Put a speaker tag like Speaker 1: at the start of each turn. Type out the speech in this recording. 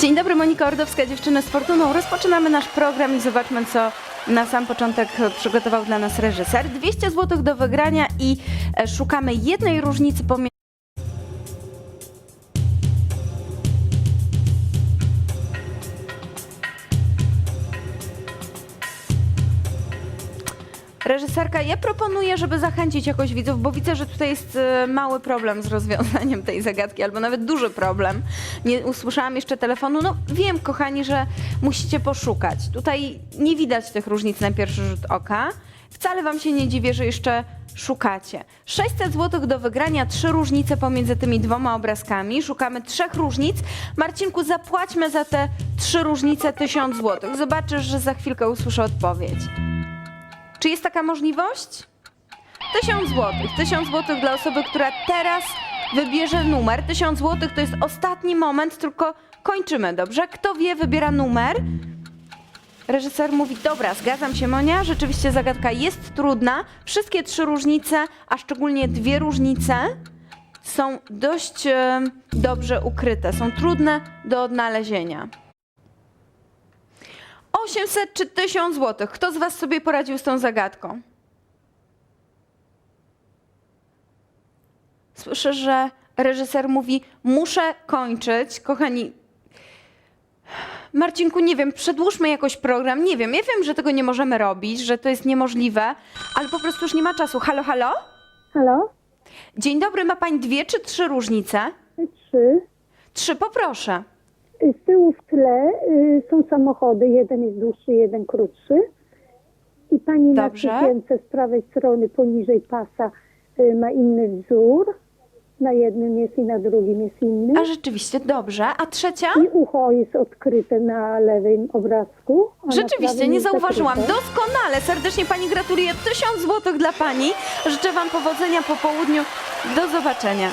Speaker 1: Dzień dobry, Monika Ordowska, dziewczyny z Fortuną. Rozpoczynamy nasz program i zobaczmy, co na sam początek przygotował dla nas reżyser. 200 zł do wygrania i e, szukamy jednej różnicy pomiędzy. Reżyserka, ja proponuję, żeby zachęcić jakoś widzów, bo widzę, że tutaj jest e, mały problem z rozwiązaniem tej zagadki, albo nawet duży problem. Nie usłyszałam jeszcze telefonu. No wiem, kochani, że musicie poszukać. Tutaj nie widać tych różnic na pierwszy rzut oka. Wcale wam się nie dziwię, że jeszcze szukacie. 600 zł do wygrania, trzy różnice pomiędzy tymi dwoma obrazkami. Szukamy trzech różnic. Marcinku, zapłaćmy za te trzy różnice 1000 zł. Zobaczysz, że za chwilkę usłyszę odpowiedź. Czy jest taka możliwość? 1000 zł. 1000 zł dla osoby, która teraz wybierze numer. 1000 zł to jest ostatni moment, tylko kończymy, dobrze? Kto wie, wybiera numer. Reżyser mówi, dobra, zgadzam się Monia, rzeczywiście zagadka jest trudna. Wszystkie trzy różnice, a szczególnie dwie różnice są dość dobrze ukryte, są trudne do odnalezienia. 800 czy 1000 zł. Kto z Was sobie poradził z tą zagadką? Słyszę, że reżyser mówi: Muszę kończyć. Kochani, Marcinku, nie wiem, przedłużmy jakoś program. Nie wiem, ja wiem, że tego nie możemy robić, że to jest niemożliwe, ale po prostu już nie ma czasu. Halo, halo?
Speaker 2: Halo?
Speaker 1: Dzień dobry, ma Pani dwie czy trzy różnice?
Speaker 2: Trzy.
Speaker 1: Trzy, poproszę.
Speaker 2: Y, Z tyłu w tle y, są samochody. Jeden jest dłuższy, jeden krótszy. I pani
Speaker 1: Dobrze.
Speaker 2: na sukience z prawej strony poniżej pasa y, ma inny wzór. Na jednym jest i na drugim jest inny.
Speaker 1: A rzeczywiście, dobrze. A trzecia?
Speaker 2: I ucho jest odkryte na lewym obrazku.
Speaker 1: Rzeczywiście, nie zauważyłam.
Speaker 2: zakryte.
Speaker 1: Doskonale. Serdecznie Pani gratuluję. 1000 zł dla Pani. Życzę Wam powodzenia po południu. Do zobaczenia.